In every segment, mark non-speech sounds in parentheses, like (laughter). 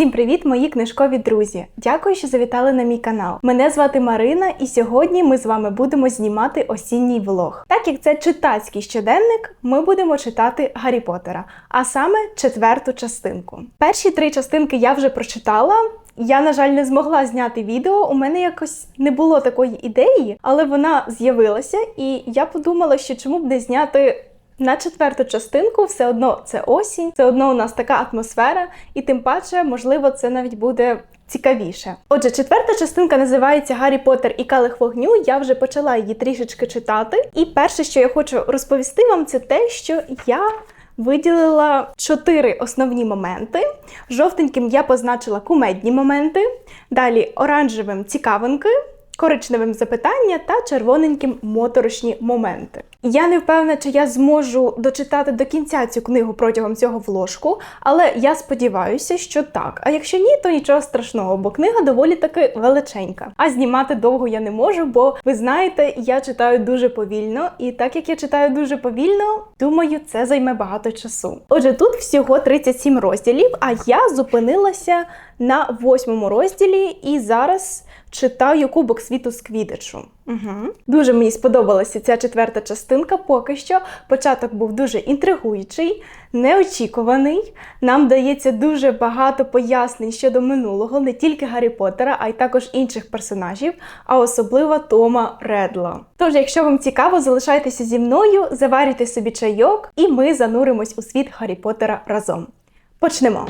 Усім привіт, мої книжкові друзі! Дякую, що завітали на мій канал. Мене звати Марина, і сьогодні ми з вами будемо знімати осінній влог. Так як це читацький щоденник, ми будемо читати Гаррі Поттера, а саме четверту частинку. Перші три частинки я вже прочитала. Я, на жаль, не змогла зняти відео. У мене якось не було такої ідеї, але вона з'явилася, і я подумала, що чому б не зняти на четверту частинку все одно це осінь, все одно у нас така атмосфера, і тим паче, можливо, це навіть буде. Цікавіше. Отже, четверта частинка називається Гаррі Поттер і Калих вогню. Я вже почала її трішечки читати. І перше, що я хочу розповісти вам, це те, що я виділила чотири основні моменти. Жовтеньким я позначила кумедні моменти, далі оранжевим цікавинки коричневим запитання та червоненьким моторошні моменти. Я не впевнена, чи я зможу дочитати до кінця цю книгу протягом цього вложку, але я сподіваюся, що так. А якщо ні, то нічого страшного, бо книга доволі таки величенька. А знімати довго я не можу, бо ви знаєте, я читаю дуже повільно, і так як я читаю дуже повільно, думаю, це займе багато часу. Отже, тут всього 37 розділів, а я зупинилася на восьмому розділі і зараз читаю Кубок світу з квідичу. Угу. Дуже мені сподобалася ця четверта частинка. Поки що початок був дуже інтригуючий, неочікуваний. Нам дається дуже багато пояснень щодо минулого, не тільки Гаррі Поттера, а й також інших персонажів, а особливо Тома Редла. Тож, якщо вам цікаво, залишайтеся зі мною, заварюйте собі чайок, і ми зануримось у світ Гаррі Поттера разом. Почнемо!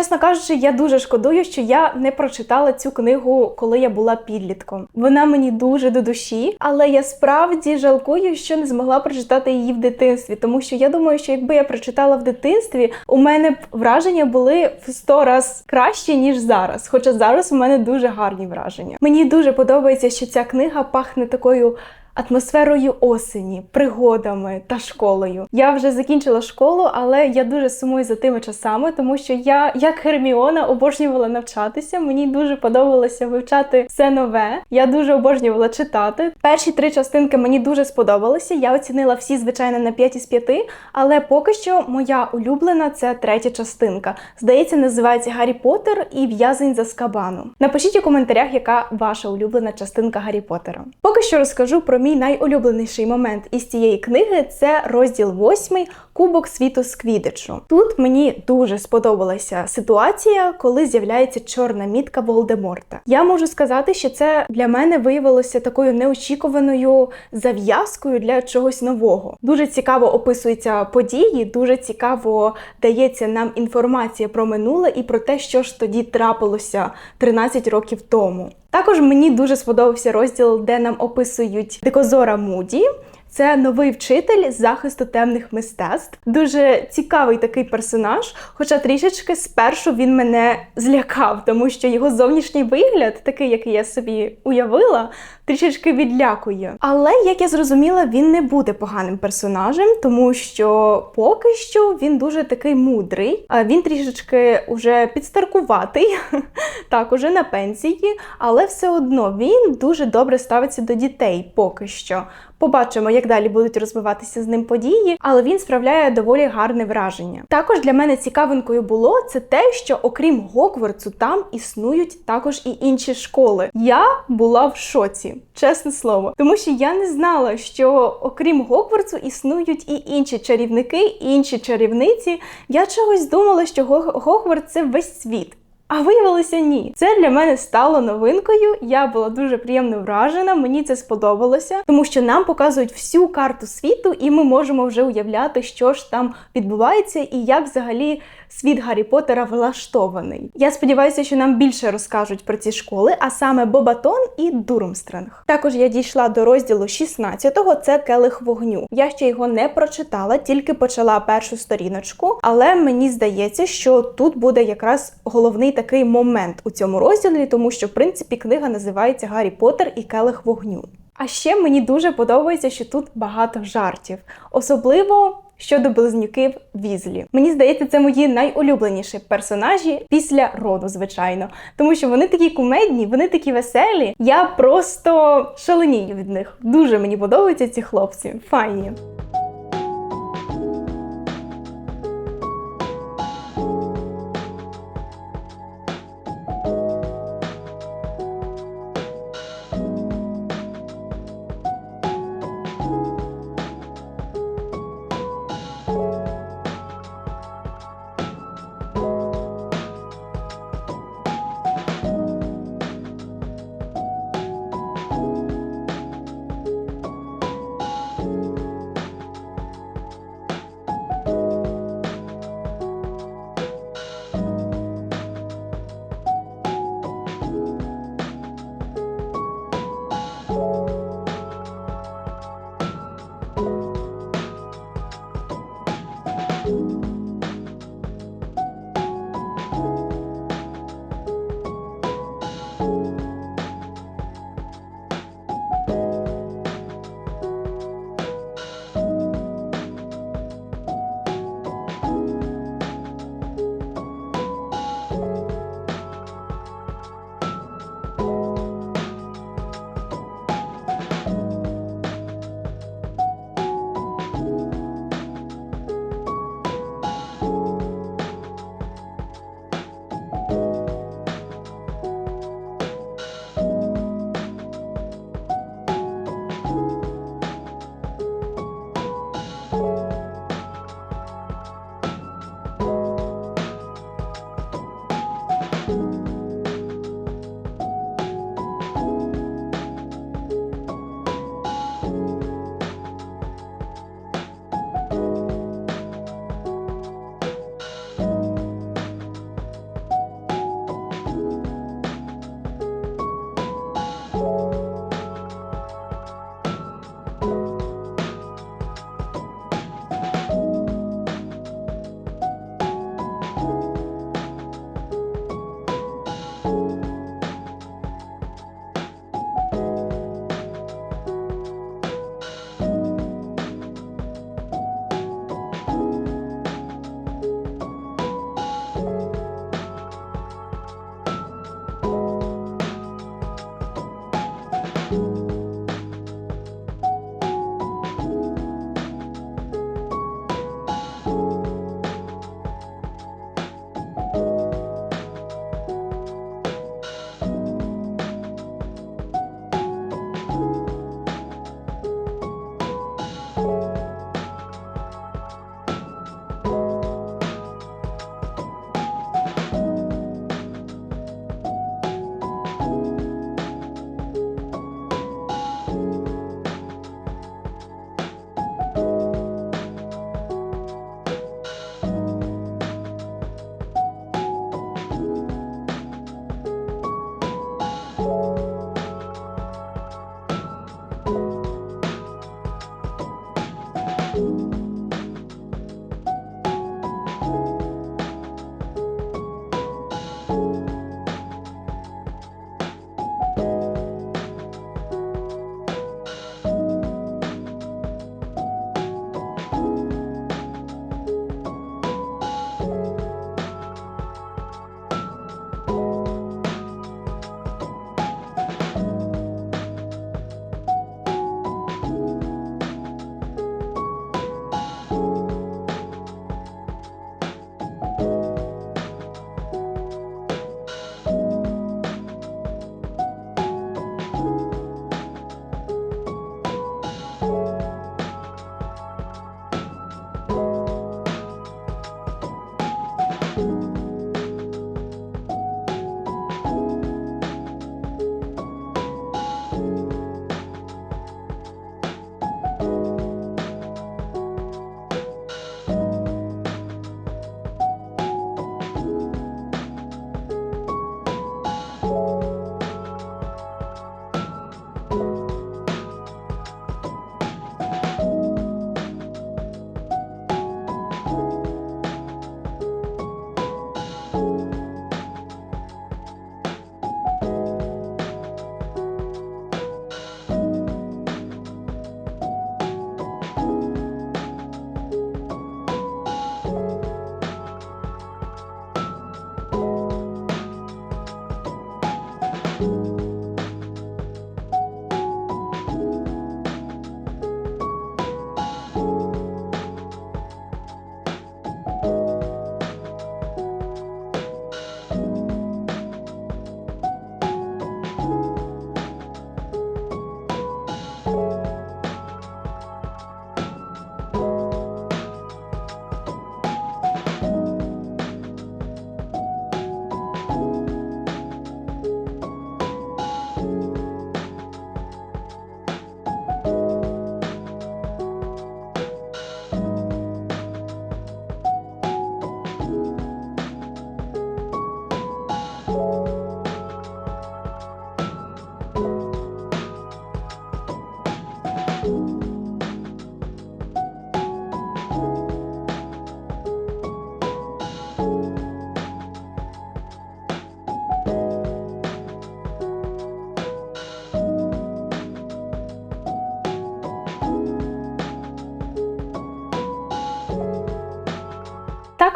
Чесно кажучи, я дуже шкодую, що я не прочитала цю книгу, коли я була підлітком. Вона мені дуже до душі, але я справді жалкую, що не змогла прочитати її в дитинстві, тому що я думаю, що якби я прочитала в дитинстві, у мене б враження були в сто раз кращі ніж зараз. Хоча зараз у мене дуже гарні враження. Мені дуже подобається, що ця книга пахне такою атмосферою осені, пригодами та школою. Я вже закінчила школу, але я дуже сумую за тими часами, тому що я, як Герміона, обожнювала навчатися. Мені дуже подобалося вивчати все нове. Я дуже обожнювала читати. Перші три частинки мені дуже сподобалися. Я оцінила всі, звичайно, на 5 із 5, але поки що моя улюблена це третя частинка. Здається, називається Гаррі Поттер і в'язень за скабану. Напишіть у коментарях, яка ваша улюблена частинка Гаррі Поттера. Поки що розкажу про мій найулюбленіший момент із цієї книги це розділ 8 Кубок світу з квідичу. Тут мені дуже сподобалася ситуація, коли з'являється чорна мітка Волдеморта. Я можу сказати, що це для мене виявилося такою неочікуваною зав'язкою для чогось нового. Дуже цікаво описуються події, дуже цікаво дається нам інформація про минуле і про те, що ж тоді трапилося 13 років тому. Також мені дуже сподобався розділ, де нам описують дикозора Муді. Це новий вчитель з захисту темних мистецтв. Дуже цікавий такий персонаж. Хоча трішечки спершу він мене злякав, тому що його зовнішній вигляд, такий, який я собі уявила, трішечки відлякує. Але як я зрозуміла, він не буде поганим персонажем, тому що поки що він дуже такий мудрий. А він трішечки уже підстаркуватий, (laughs) так уже на пенсії, але все одно він дуже добре ставиться до дітей поки що. Побачимо, як далі будуть розвиватися з ним події, але він справляє доволі гарне враження. Також для мене цікавинкою було це те, що окрім Гоквардсу, там існують також і інші школи. Я була в шоці, чесне слово, тому що я не знала, що окрім Гоквардсу існують і інші чарівники, інші чарівниці. Я чогось думала, що Гоквардс – це весь світ. А виявилося ні. Це для мене стало новинкою. Я була дуже приємно вражена, мені це сподобалося, тому що нам показують всю карту світу, і ми можемо вже уявляти, що ж там відбувається і як взагалі світ Гаррі Поттера влаштований. Я сподіваюся, що нам більше розкажуть про ці школи, а саме Бобатон і Дурмстренг. Також я дійшла до розділу 16-го, це келих вогню. Я ще його не прочитала, тільки почала першу сторіночку, але мені здається, що тут буде якраз головний такий момент у цьому розділі, тому що в принципі книга називається Гаррі Поттер і келих вогню. А ще мені дуже подобається, що тут багато жартів, особливо щодо близнюків Візлі. Мені здається, це мої найулюбленіші персонажі після роду, звичайно, тому що вони такі кумедні, вони такі веселі. Я просто шаленію від них. Дуже мені подобаються ці хлопці. Файні.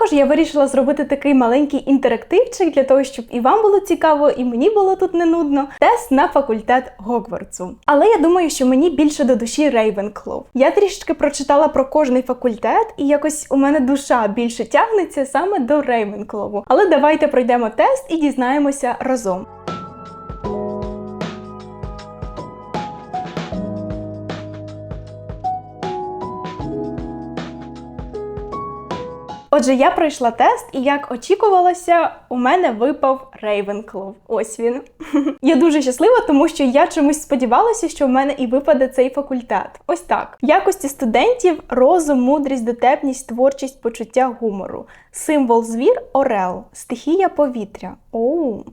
Також я вирішила зробити такий маленький інтерактивчик для того, щоб і вам було цікаво, і мені було тут не нудно. Тест на факультет Гогвартсу. Але я думаю, що мені більше до душі Рейвенклоу. Я трішечки прочитала про кожний факультет, і якось у мене душа більше тягнеться саме до Рейвенклову. Але давайте пройдемо тест і дізнаємося разом. Отже, я пройшла тест, і як очікувалося, у мене випав Рейвенклов. Ось він. (laughs) я дуже щаслива, тому що я чомусь сподівалася, що в мене і випаде цей факультет. Ось так. Якості студентів розум, мудрість, дотепність, творчість, почуття гумору. Символ звір Орел, стихія повітря. Оу.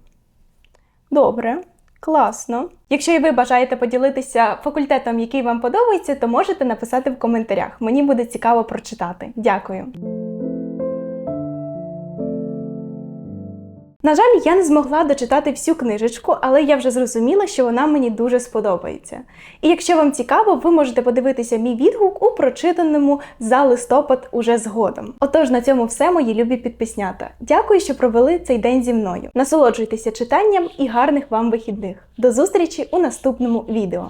Добре. Класно. Якщо і ви бажаєте поділитися факультетом, який вам подобається, то можете написати в коментарях. Мені буде цікаво прочитати. Дякую. На жаль, я не змогла дочитати всю книжечку, але я вже зрозуміла, що вона мені дуже сподобається. І якщо вам цікаво, ви можете подивитися мій відгук у прочитаному за листопад уже згодом. Отож, на цьому все, мої любі підписнята. Дякую, що провели цей день зі мною. Насолоджуйтеся читанням і гарних вам вихідних. До зустрічі у наступному відео.